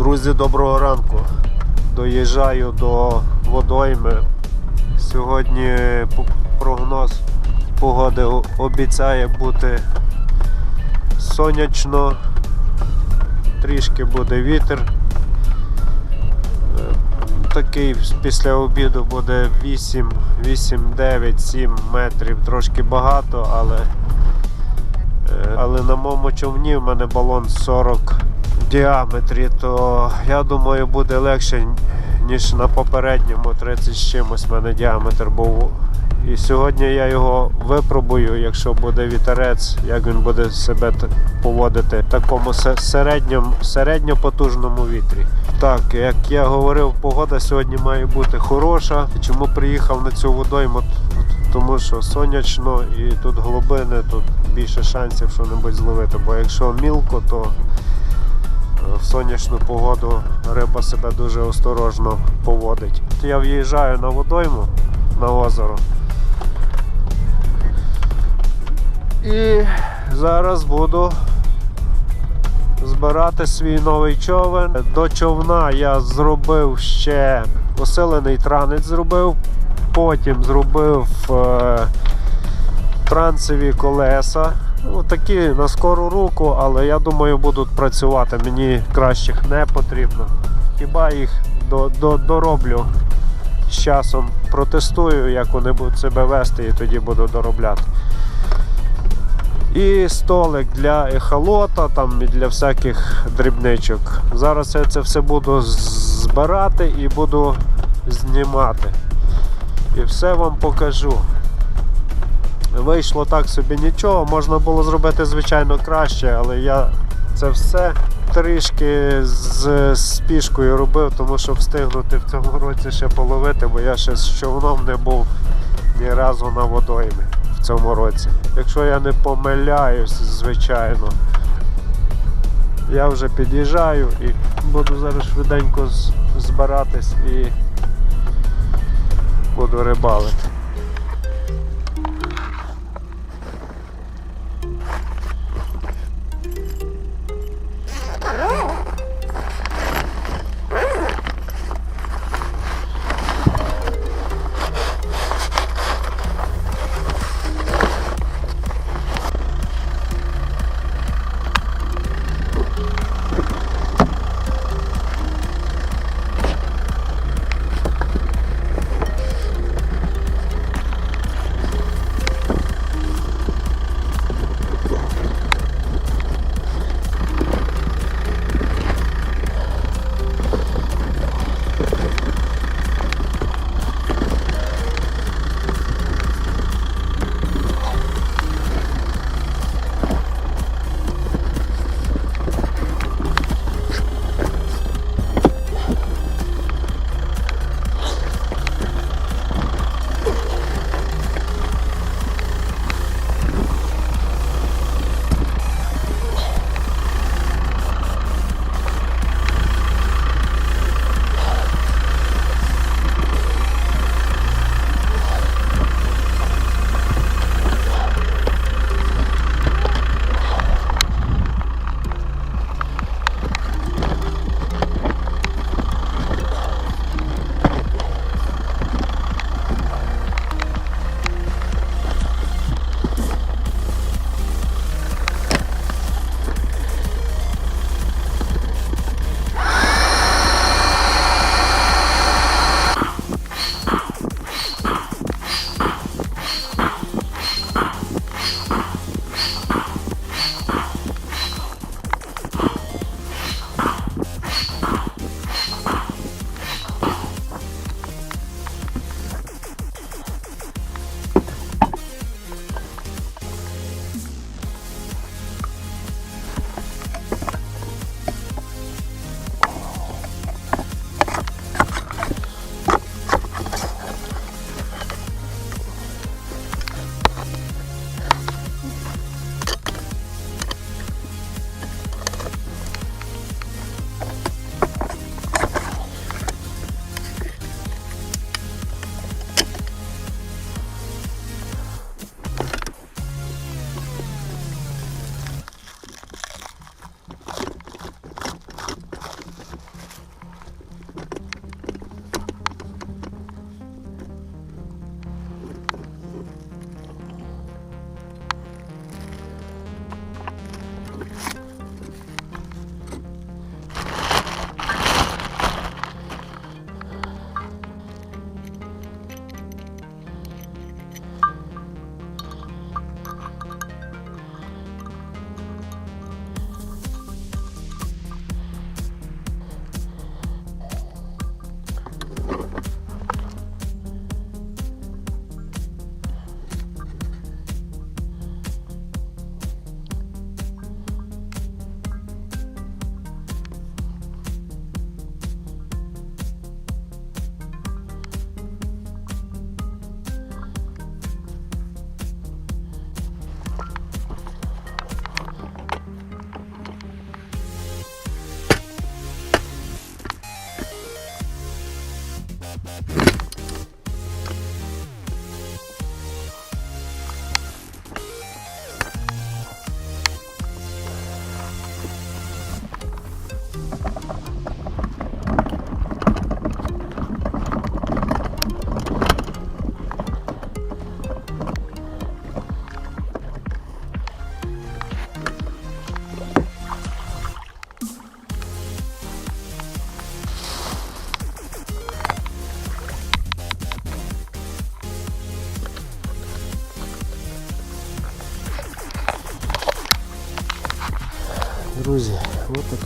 Друзі, доброго ранку. Доїжджаю до водойми. Сьогодні прогноз погоди обіцяє бути сонячно, трішки буде вітер. Е, Такий після обіду буде 8, 8, 9, 7 метрів, трошки багато, але Е, Але на моєму човні в мене балон 40 в діаметрі, то я думаю буде легше, ніж на попередньому 30 з чимось в мене діаметр був. І сьогодні я його випробую, якщо буде вітерець, як він буде себе поводити в такому середньому, середньопотужному вітрі. Так, як я говорив, погода сьогодні має бути хороша. Чому приїхав на цю водойму? Тому що сонячно і тут глибини, тут більше шансів що-небудь зловити. Бо якщо мілко, то в сонячну погоду риба себе дуже осторожно поводить. Я в'їжджаю на водойму на озеро. І зараз буду збирати свій новий човен. До човна я зробив ще посилений транець зробив, потім зробив е, трансові колеса. Ну, такі на скору руку, але я думаю, будуть працювати. Мені кращих не потрібно. Хіба їх до, до, дороблю з часом протестую, як вони будуть себе вести, і тоді буду доробляти. І столик для ехолота, там і для всяких дрібничок. Зараз я це все буду збирати і буду знімати. І все вам покажу. Вийшло так собі нічого, можна було зробити, звичайно, краще, але я це все трішки з спішкою робив, тому що встигнути в цьому році ще половити, бо я ще з човном не був ні разу на водоймі в цьому році. Якщо я не помиляюсь, звичайно. Я вже під'їжджаю і буду зараз швиденько збиратись і буду рибалити.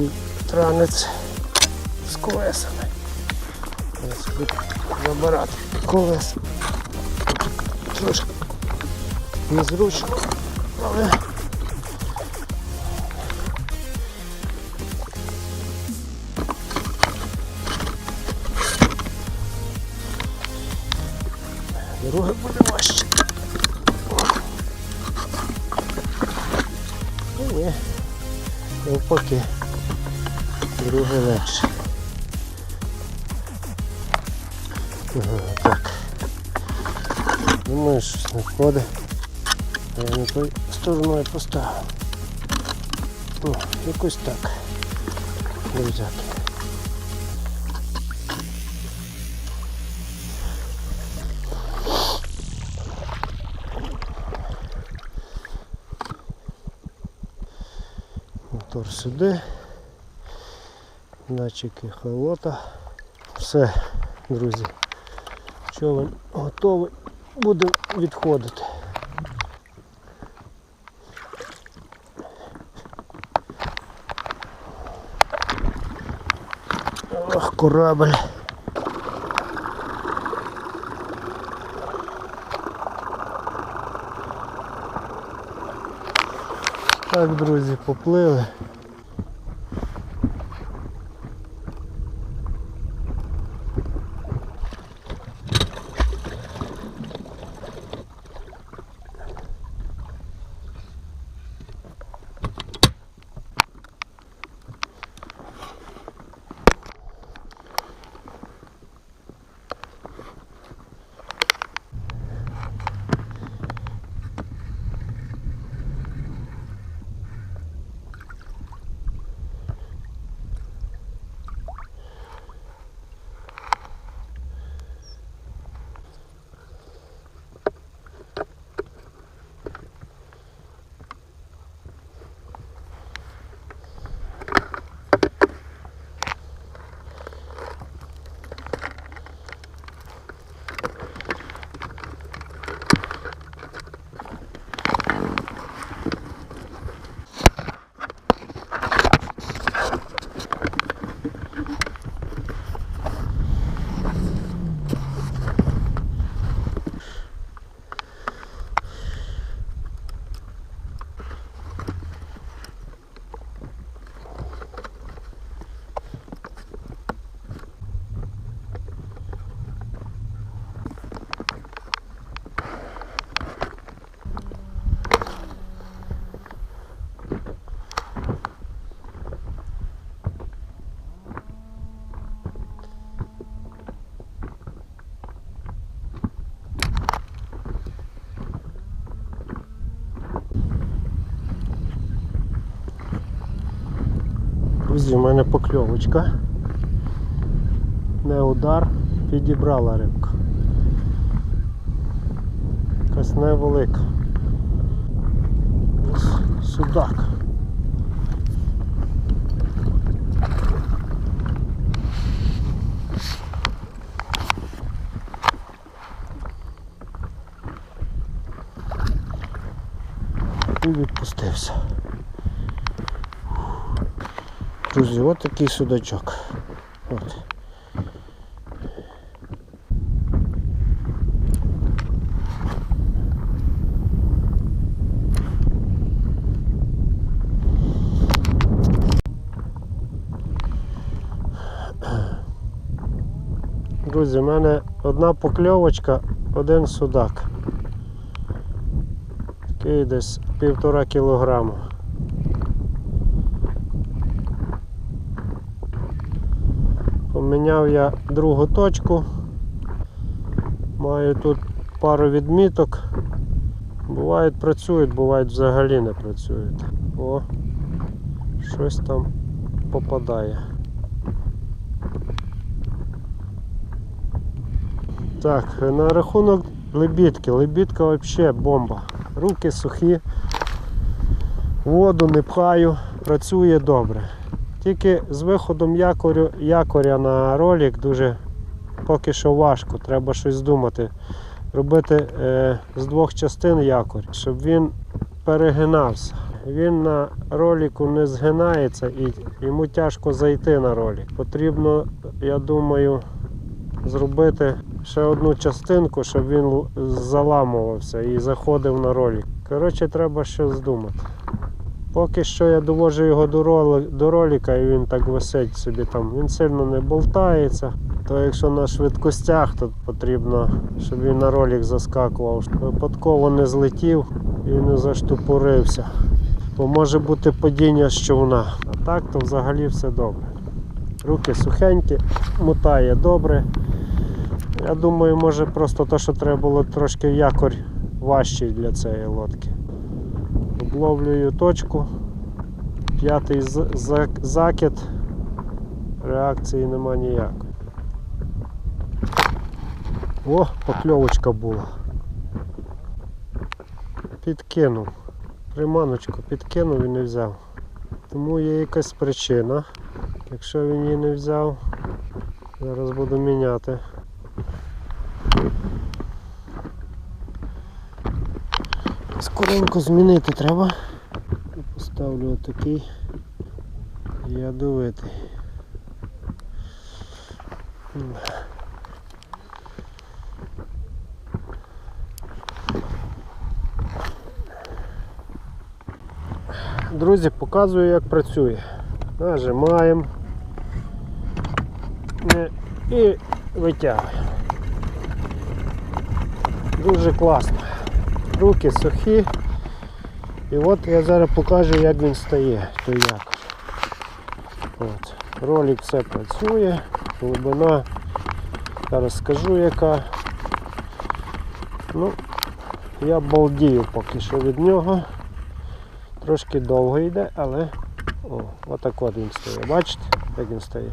Такий транець з колесами. Забирати. Колес. Трошки. Незручно, але. Друге буде важче. Ні, навпаки, друге легше. Так. Думаю, щось не входить. Я не той стороною поставив. О, якось так. Друзяки. Мотор сюди. Датчики холота. Все, друзі. Човен готовий. Будемо відходити. Ох, корабль. Так, друзі, поплили. Друзі, в мене покльовочка. Не удар, підібрала рибку. Якась невелика. Судак. І відпустився. Друзі, от такий судачок. От. Друзі, в мене одна покльовочка, один судак. Такий десь півтора кілограму. Поміняв я другу точку. Маю тут пару відміток. Бувають працюють, бувають взагалі не працюють. О, щось там попадає. Так, на рахунок лебідки. Лебідка взагалі бомба. Руки сухі, воду не пхаю, працює добре. Тільки з виходом якорю, якоря на ролик дуже поки що важко. Треба щось думати. Робити е, з двох частин якорь, щоб він перегинався. він на роліку не згинається і йому тяжко зайти на ролик. Потрібно, я думаю, зробити ще одну частинку, щоб він заламувався і заходив на ролик. Коротше, треба щось думати. Поки що я довожу його до, ролика і він так висить собі там. Він сильно не болтається. То якщо на швидкостях, то потрібно, щоб він на ролик заскакував. Випадково не злетів і не заштупорився. Бо може бути падіння з човна. А так то взагалі все добре. Руки сухенькі, мотає добре. Я думаю, може просто те, що треба було трошки якорь важчий для цієї лодки. Обловлюю точку. П'ятий закид. Реакції нема ніякої. О, покльовочка була. Підкинув. Приманочку підкинув і не взяв. Тому є якась причина. Якщо він її не взяв, зараз буду міняти. Скоренько змінити треба. Поставлю отакий ядовитий. Друзі, показую як працює. Нажимаємо і витягуємо. Дуже класно. Руки сухі. І от я зараз покажу, як він стає, той якось. От. Ролик все працює, глибина. Зараз скажу яка. Ну, я балдію поки що від нього. Трошки довго йде, але о, отак от він стає. Бачите, як він стає?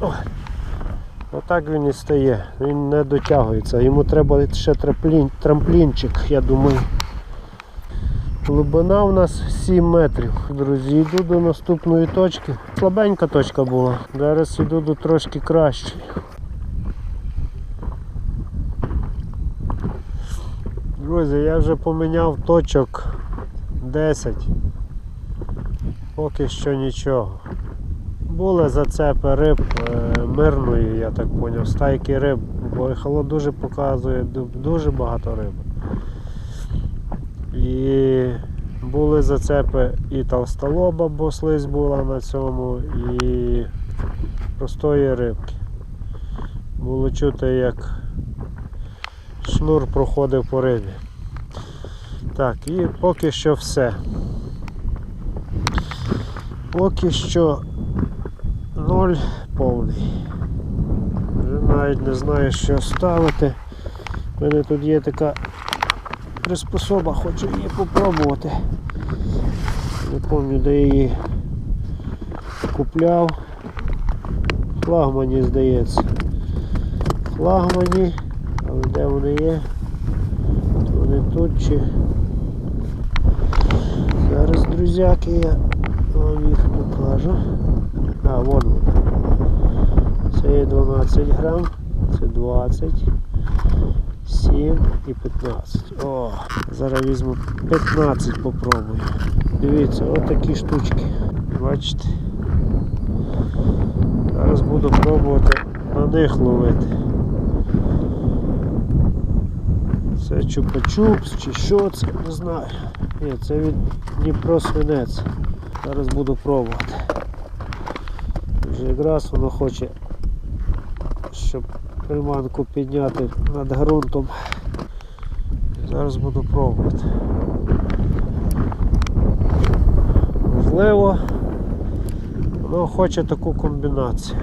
О, отак він і стає. Він не дотягується. Йому треба ще трамплін, трамплінчик, я думаю. Глибина у нас 7 метрів. Друзі, йду до наступної точки. Слабенька точка була. Зараз йду до трошки кращої. Друзі, я вже поміняв точок 10. Поки що нічого. Були зацепи риб е, мирної, я так зрозумів, стайки риб, бо ехолот дуже показує дуже багато риби. І були зацепи і толстолоба, бо слизь була на цьому, і простої рибки. Було чути, як шнур проходив по рибі. Так, і поки що все. Поки що ноль повний. Вже навіть не знаю, що ставити. У мене тут є така приспособа, хочу її попробувати. Не пам'ятаю, де її купляв. Флагмані, здається. Флагмані, але де вони є? Вони тут чи. Зараз, друзяки, я вам їх покажу. А, вон. Це 12 грам, це 20, 7 і 15. О, зараз візьму 15 попробую. Дивіться, от такі штучки. Бачите? Зараз буду пробувати на них ловити. Це чупа-чупс чи що це, не знаю. Ні, це від Дніпро свинець. Зараз буду пробувати. Вже якраз воно хоче, щоб приманку підняти над ґрунтом. Зараз буду пробувати. Можливо, воно хоче таку комбінацію.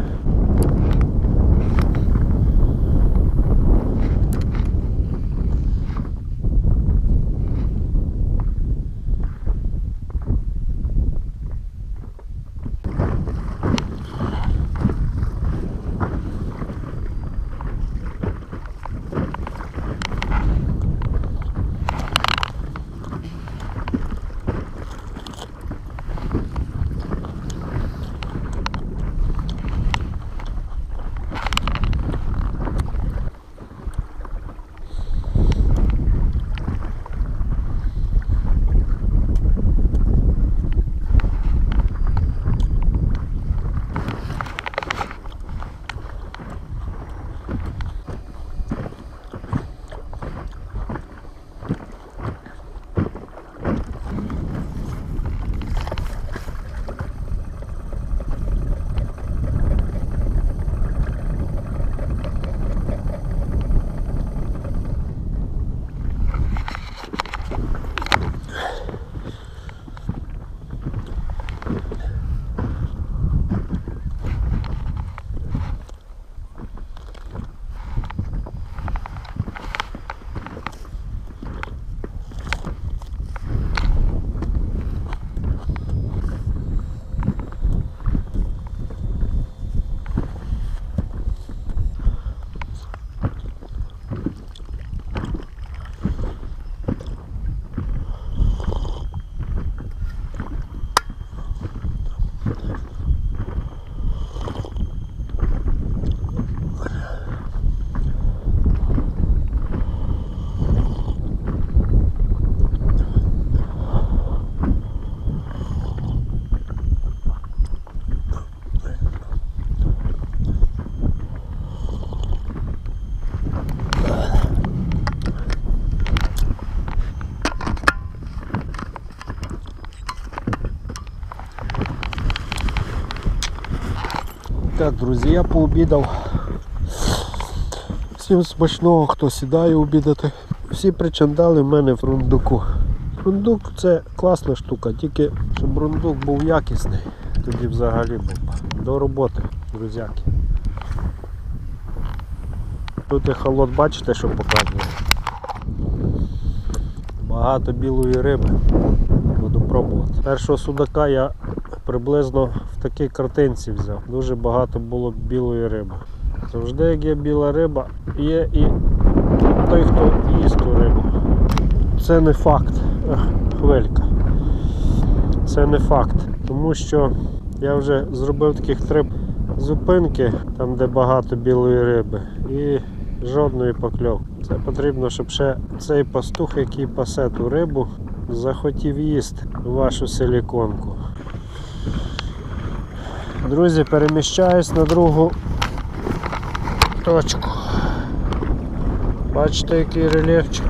Друзі, я пообідав. Всім смачного, хто сідає обідати. Всі причандали в мене в рундуку. Рундук це класна штука, тільки щоб рундук був якісний, тоді взагалі бомба. До роботи, друзяки. Тут і холод, бачите, що показує. Багато білої риби. Буду пробувати. Першого судака я приблизно такій картинці взяв. Дуже багато було білої риби. Завжди, як є біла риба, є і той, хто їсть ту рибу. Це не факт. Хвилька. Це не факт. Тому що я вже зробив таких три зупинки, там де багато білої риби, і жодної покльовки. Це потрібно, щоб ще цей пастух, який пасе ту рибу, захотів їсти вашу силіконку. Друзі, переміщаюсь на другу точку. Бачите, який рельєфчик.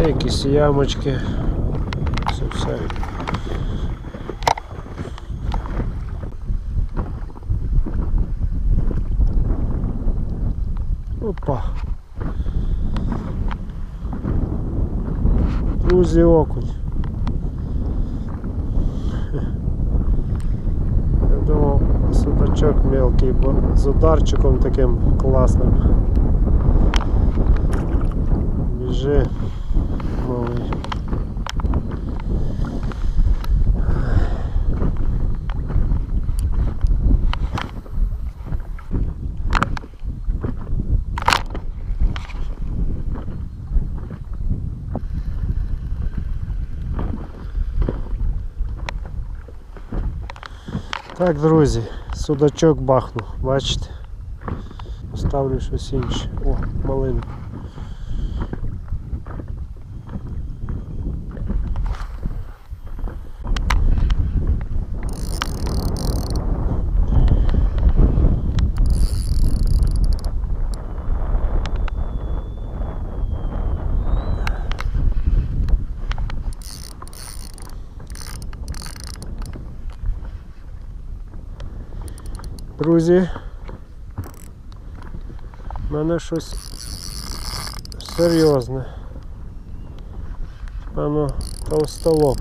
Є якісь ямочки. Це все. Опа. Друзі окунь. Судачок мелкий, бо з ударчиком таким класним. Біжи, малий. Так, друзі, судачок бахнув, бачите? Ставлю щось інше. О, малинку. Друзі, в мене щось серйозне. Певно, товстолоб.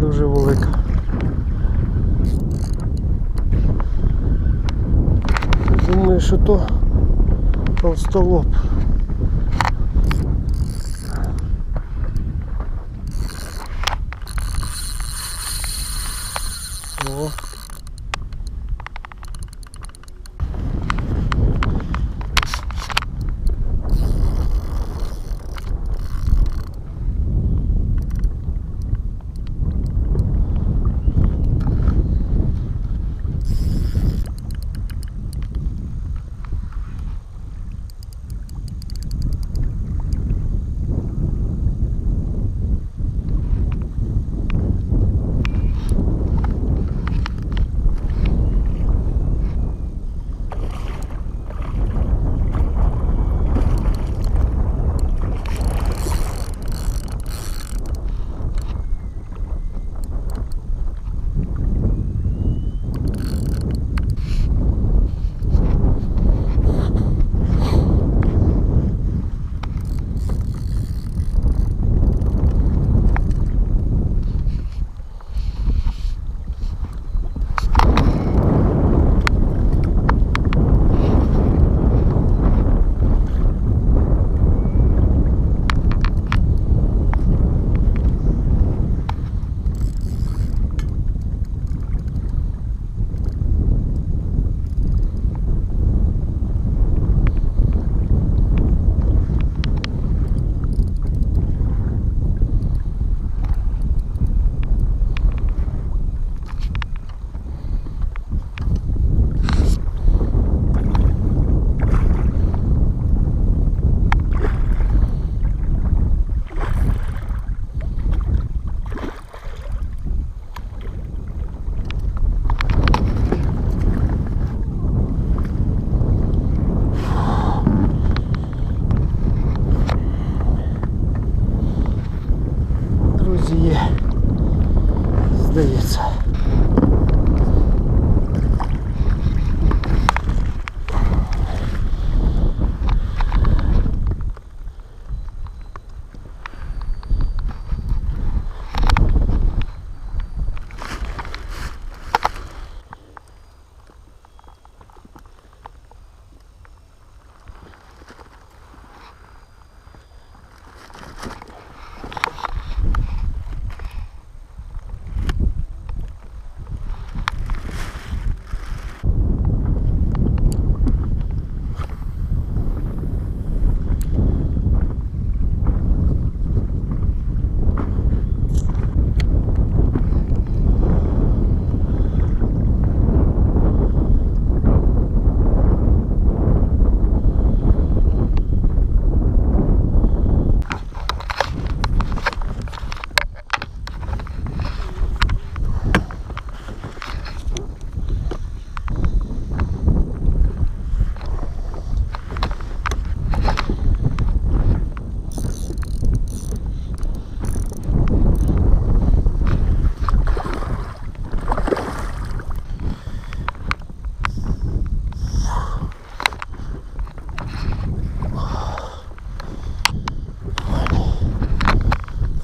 Дуже велика. Думаю, що то толстолоб. О.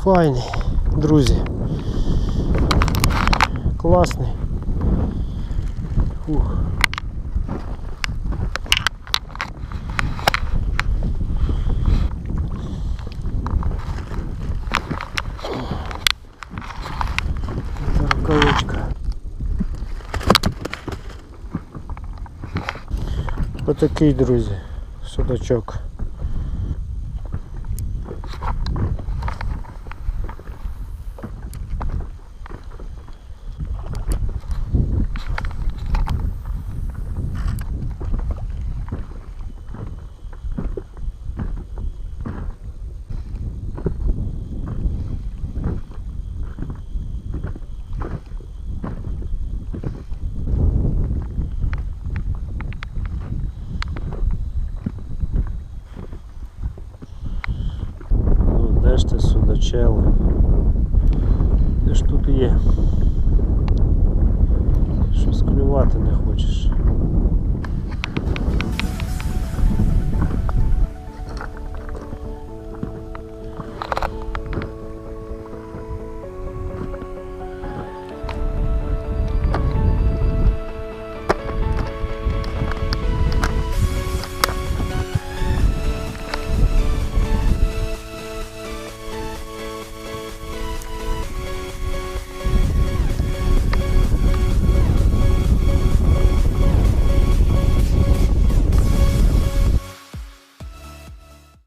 Файний, друзі. Класний. Фух. Отакий, друзі, судачок. Ну, де ж ти? Де ж тут є? Щось клювати не хочеш.